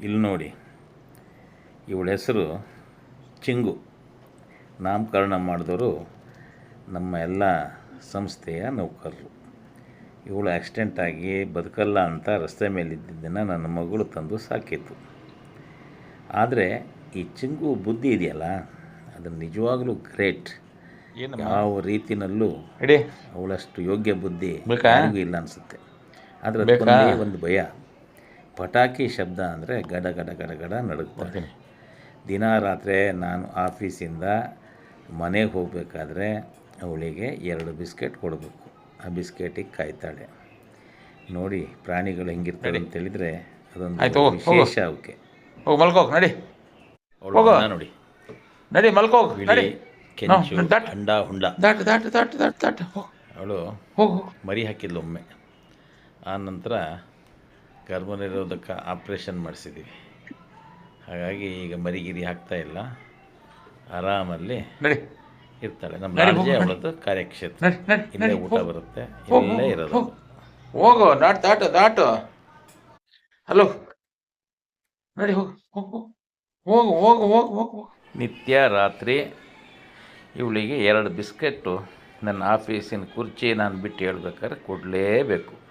ಇಲ್ಲಿ ನೋಡಿ. ಇವಳ ಹೆಸರು ಚಿಂಗು. ನಾಮಕರಣ ಮಾಡಿದವರು ನಮ್ಮ ಎಲ್ಲ ಸಂಸ್ಥೆಯ ನೌಕರರು. ಇವಳು ಆಕ್ಸಿಡೆಂಟ್ ಆಗಿ ಬದುಕಲ್ಲ ಅಂತ ರಸ್ತೆ ಮೇಲೆ ಇದ್ದಿದ್ದನ್ನು ನನ್ನ ಮಗಳು ತಂದು ಸಾಕಿತ್ತು. ಆದರೆ ಈ ಚಿಂಗು ಬುದ್ಧಿ ಇದೆಯಲ್ಲ? ಅದು ನಿಜವಾಗ್ಲೂ ಗ್ರೇಟ್ ಯಾವ ರೀತಿನಲ್ಲೂ ಅವಳಷ್ಟು ಯೋಗ್ಯ ಬುದ್ಧಿ? ಇಲ್ಲ ಅನಿಸುತ್ತೆ. ಆದರೆ? ಒಂದು ಭಯ. ಪಟಾಕಿ ಶಬ್ದ ಅಂದರೆ ಗಡ ಗಡ ಗಡ ಗಡ ನಡುಗ್ತಾರೆ. ದಿನ ರಾತ್ರಿ ನಾನು ಆಫೀಸಿಂದ ಮನೆಗೆ ಹೋಗಬೇಕಾದ್ರೆ ಅವಳಿಗೆ ಎರಡು ಬಿಸ್ಕೆಟ್ ಕೊಡಬೇಕು. ಆ ಬಿಸ್ಕೆಟಿಗೆ ಕಾಯ್ತಾಳೆ. ನೋಡಿ ಪ್ರಾಣಿಗಳು ಹೆಂಗಿರ್ತವೆ ಅಂತ ಹೇಳಿದರೆ ಅದೊಂದು. ವಿಶೇಷ ಅವಕ್ಕೆ. ಹೋಗಿ ಮಲ್ಕೋಗ್ ನಡಿ. ನೋಡಿ. ನಡಿ ಮಲ್ಕೋಕ್ ನಡಿ. ಕೆಂಚು ಹುಂಡ ದಾಟ್ ದಾಟ್ ದಾಟ್ ದಾಟ್ ದಾಟ್. ಅವಳು ಹೋಗು. ಮರಿ ಹಾಕಿದ್ಲು ಒಮ್ಮೆ. ಆ ನಂತರ ಗರ್ಭನಿರೋಧಕ ಆಪ್ರೇಷನ್ ಮಾಡಿಸಿದ್ದೀವಿ ಹಾಗಾಗಿ ಈಗ ಮರಿಗಿರಿ ಹಾಕ್ತಾ ಇಲ್ಲ. ಆರಾಮಲ್ಲಿ ನಡಿ. ಇರ್ತಾಳೆ. ನಮ್ಮ ರಾಜ್ಯ ಅವಳದ್ದು ಕಾರ್ಯಕ್ಷೇತ್ರ. ಇಲ್ಲೇ ಊಟ ಬರುತ್ತೆ. ಇಲ್ಲೇ ಇರೋದು. ಹೋಗು. ನಾಟ್ ದಾಟ್ ದಾಟು ದಾಟು. ಹಲೋ. ನಡಿ ಹೋಗು ಹೋಗು ಹೋಗು ಹೋಗು ಹೋಗು ಹೋಗು. ನಿತ್ಯ ರಾತ್ರಿ ಇವಳಿಗೆ ಎರಡು ಬಿಸ್ಕೆಟ್ಟು. ನನ್ನ ಆಫೀಸಿನ ಕುರ್ಚಿ ನಾನು ಬಿಟ್ಟು ಹೇಳ್ಬೇಕಾದ್ರೆ ಕೊಡಲೇಬೇಕು.